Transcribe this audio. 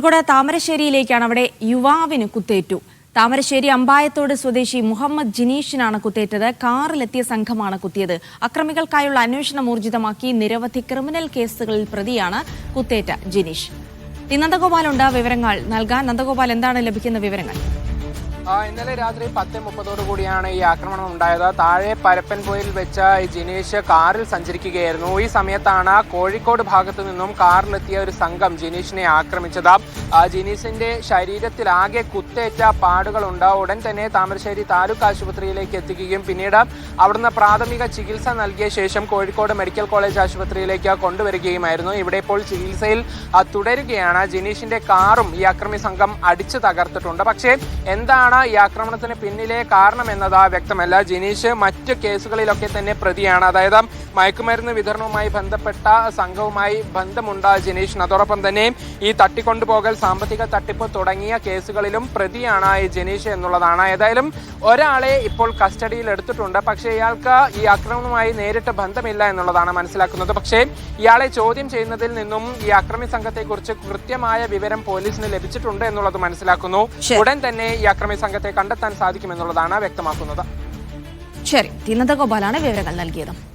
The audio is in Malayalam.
കോഴിക്കോട് താമരശ്ശേരിയിലേക്കാണ് അവിടെ യുവാവിന് കുത്തേറ്റു. താമരശ്ശേരി അമ്പായത്തോട് സ്വദേശി മുഹമ്മദ് ജിനീഷിനാണ് കുത്തേറ്റത്. കാറിലെത്തിയ സംഘമാണ് കുത്തിയത്. അക്രമികൾക്കായുള്ള അന്വേഷണം ഊർജിതമാക്കി നിരവധി ക്രിമിനൽ കേസുകളിൽ പ്രതിയാണ് കുത്തേറ്റ ജിനീഷ്. നന്ദഗോപാൽ നന്ദഗോപാലുണ്ട്. വിവരങ്ങൾ നൽകാൻ നന്ദഗോപാൽ എന്താണ് ലഭിക്കുന്ന വിവരങ്ങൾ? ഇന്നലെ രാത്രി പത്ത് മുപ്പതോടു കൂടിയാണ് ഈ ആക്രമണം ഉണ്ടായത്. താഴെ പരപ്പൻപോയിൽ വെച്ച ജിനീഷ് കാറിൽ സഞ്ചരിക്കുകയായിരുന്നു. ഈ സമയത്താണ് കോഴിക്കോട് ഭാഗത്തു നിന്നും കാറിലെത്തിയ ഒരു സംഘം ജിനീഷിനെ ആക്രമിച്ചത്. ജിനീഷിന്റെ ശരീരത്തിൽ ആകെ കുത്തേറ്റ പാടുകളുണ്ട്. ഉടൻ തന്നെ താമരശ്ശേരി താലൂക്ക് ആശുപത്രിയിലേക്ക് എത്തിക്കുകയും പിന്നീട് അവിടുന്ന് പ്രാഥമിക ചികിത്സ നൽകിയ ശേഷം കോഴിക്കോട് മെഡിക്കൽ കോളേജ് ആശുപത്രിയിലേക്ക് കൊണ്ടുവരികയുമായിരുന്നു. ഇവിടെ ഇപ്പോൾ ചികിത്സയിൽ തുടരുകയാണ്. ജിനീഷിന്റെ കാറും ഈ അക്രമി സംഘം അടിച്ചു തകർത്തിട്ടുണ്ട്. പക്ഷേ എന്താണ് ഈ ആക്രമണത്തിന് പിന്നിലെ കാരണം എന്നത് വ്യക്തമല്ല. ജിനീഷ് മറ്റ് കേസുകളിലൊക്കെ തന്നെ പ്രതിയാണ്. അതായത് മയക്കുമരുന്ന് വിതരണവുമായി ബന്ധപ്പെട്ട സംഘവുമായി ബന്ധമുണ്ട് ജിനീഷിന് അതോടൊപ്പം തന്നെ ഈ തട്ടിക്കൊണ്ടുപോകൽ സാമ്പത്തിക തട്ടിപ്പ് തുടങ്ങിയ കേസുകളിലും പ്രതിയാണ് ഈ ജനീഷ് എന്നുള്ളതാണ്. ഏതായാലും ഒരാളെ ഇപ്പോൾ കസ്റ്റഡിയിൽ എടുത്തിട്ടുണ്ട്. പക്ഷേ ഇയാൾക്ക് ഈ ആക്രമണവുമായി നേരിട്ട് ബന്ധമില്ല എന്നുള്ളതാണ് മനസ്സിലാക്കുന്നത്. പക്ഷേ ഇയാളെ ചോദ്യം ചെയ്യുന്നതിൽ നിന്നും ഈ അക്രമി സംഘത്തെക്കുറിച്ച് കൃത്യമായ വിവരം പോലീസിന് ലഭിച്ചിട്ടുണ്ട് എന്നുള്ളത് മനസ്സിലാക്കുന്നു. ഉടൻ തന്നെ ഈ അക്രമി സംഘത്തെ കണ്ടെത്താൻ സാധിക്കുമെന്നുള്ളതാണ് വ്യക്തമാക്കുന്നത്. ശരി തിന്നത ഗോപാലാണ് വിവരങ്ങൾ നൽകിയത്.